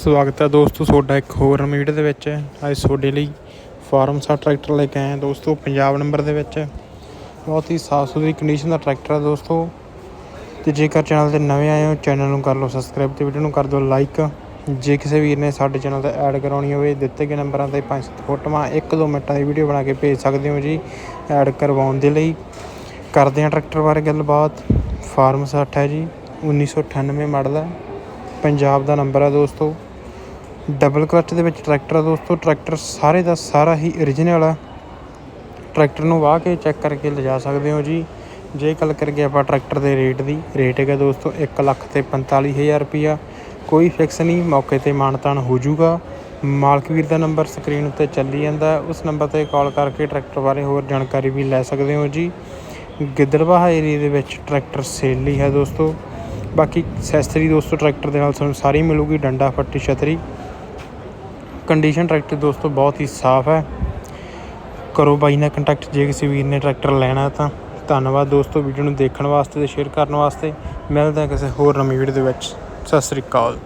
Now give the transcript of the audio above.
ਸਵਾਗਤ ਹੈ ਦੋਸਤੋ ਤੁਹਾਡਾ ਇੱਕ ਹੋਰ ਨਵੀਂ ਵੀਡੀਓ ਦੇ ਵਿੱਚ। ਅੱਜ ਤੁਹਾਡੇ ਲਈ ਫਾਰਮ ਸਾ ਟਰੈਕਟਰ ਲੈ ਕੇ ਆਏ ਹਾਂ ਦੋਸਤੋ, ਪੰਜਾਬ ਨੰਬਰ ਦੇ ਵਿੱਚ। ਬਹੁਤ ਹੀ ਸਾਫ਼ ਸੁਥਰੀ ਕੰਡੀਸ਼ਨ ਦਾ ਟਰੈਕਟਰ ਹੈ ਦੋਸਤੋ। ਤੇ ਜੇਕਰ ਚੈਨਲ ਤੇ ਨਵੇਂ ਆਏ ਹੋ, ਚੈਨਲ ਨੂੰ ਕਰ ਲਓ ਸਬਸਕ੍ਰਾਈਬ ਤੇ ਵੀਡੀਓ ਨੂੰ ਕਰ ਦਿਓ ਲਾਈਕ ਜੇ ਕਿਸੇ ਵੀਰ ਨੇ ਸਾਡੇ ਚੈਨਲ ਤੇ ਐਡ ਕਰਾਉਣੀ ਹੋਵੇ, ਦਿੱਤੇ ਗਏ ਨੰਬਰਾਂ ਤੇ 5-7 ਫੋਟੋਆਂ 1-2 ਮਿੰਟਾਂ ਦੀ ਵੀਡੀਓ ਬਣਾ ਕੇ ਭੇਜ ਸਕਦੇ ਹੋ ਜੀ ਐਡ ਕਰਵਾਉਣ ਦੇ ਲਈ। ਕਰਦੇ ਹਾਂ ਟਰੈਕਟਰ ਬਾਰੇ ਗੱਲਬਾਤ। ਫਾਰਮ 60 ਹੈ ਜੀ 1998 ਮਾਡਲ ਹੈ। ਪੰਜਾਬ ਦਾ ਨੰਬਰ ਹੈ ਦੋਸਤੋ। ਡਬਲ ਕਲਚ ਦੇ ਵਿੱਚ ਟਰੈਕਟਰ ਆ ਦੋਸਤੋ, ਟਰੈਕਟਰ ਸਾਰੇ ਦਾ ਸਾਰਾ ਹੀ origignal ਆ। ਟਰੈਕਟਰ ਨੂੰ ਵਾਹ ਕੇ ਚੈੱਕ ਕਰਕੇ ਲਿਜਾ ਸਕਦੇ ਹੋ ਜੀ। ਜੇ ਗੱਲ ਕਰੀਏ ਆਪਾਂ ਟਰੈਕਟਰ ਦੇ ਰੇਟ ਦੀ ਰੇਟ ਹੈਗਾ ਦੋਸਤੋ 1 ਲੱਖ ਤੇ 45000 ਰੁਪਿਆ ਕੋਈ ਫਿਕਸ ਨਹੀਂ, ਮੌਕੇ ਤੇ ਮਾਨਤਾਨ ਹੋ ਜਾਊਗਾ। ਮਾਲਕ ਵੀਰ ਦਾ ਨੰਬਰ ਸਕਰੀਨ ਉੱਤੇ ਚੱਲੀ ਜਾਂਦਾ। ਉਸ ਨੰਬਰ ਤੇ ਕਾਲ ਕਰਕੇ ਟਰੈਕਟਰ ਬਾਰੇ ਹੋਰ ਜਾਣਕਾਰੀ ਵੀ ਲੈ ਸਕਦੇ ਹੋ ਜੀ। ਗਿੱਦੜਬਾਹਾ ਏਰੀਆ ਦੇ ਵਿੱਚ ਟਰੈਕਟਰ ਸੇਲ ਲਈ ਹੈ ਦੋਸਤੋ। ਬਾਕੀ ਅਸੈਸਰੀ ਦੋਸਤੋ ਟਰੈਕਟਰ ਦੇ ਨਾਲ ਤੁਹਾਨੂੰ ਸਾਰੀ ਮਿਲੂਗੀ, ਡੰਡਾ, ਫੱਟੀ, ਛਤਰੀ। ਕੰਡੀਸ਼ਨ ਟਰੈਕਟਰ ਦੋਸਤੋ ਬਹੁਤ ਹੀ ਸਾਫ਼ ਹੈ। ਕਰੋ ਬਾਈ ਨਾਲ ਕੰਟੈਕਟ ਜੇ ਕਿਸੇ ਵੀਰ ਨੇ ਟਰੈਕਟਰ ਲੈਣਾ ਤਾਂ। ਧੰਨਵਾਦ ਦੋਸਤੋ ਵੀਡੀਓ ਨੂੰ ਦੇਖਣ ਵਾਸਤੇ ਤੇ ਸ਼ੇਅਰ ਕਰਨ ਵਾਸਤੇ। ਮਿਲਦਾ ਕਿਸੇ ਹੋਰ ਨਵੀਂ ਵੀਡੀਓ ਦੇ ਵਿੱਚ। ਸਤਿ ਸ੍ਰੀ ਅਕਾਲ।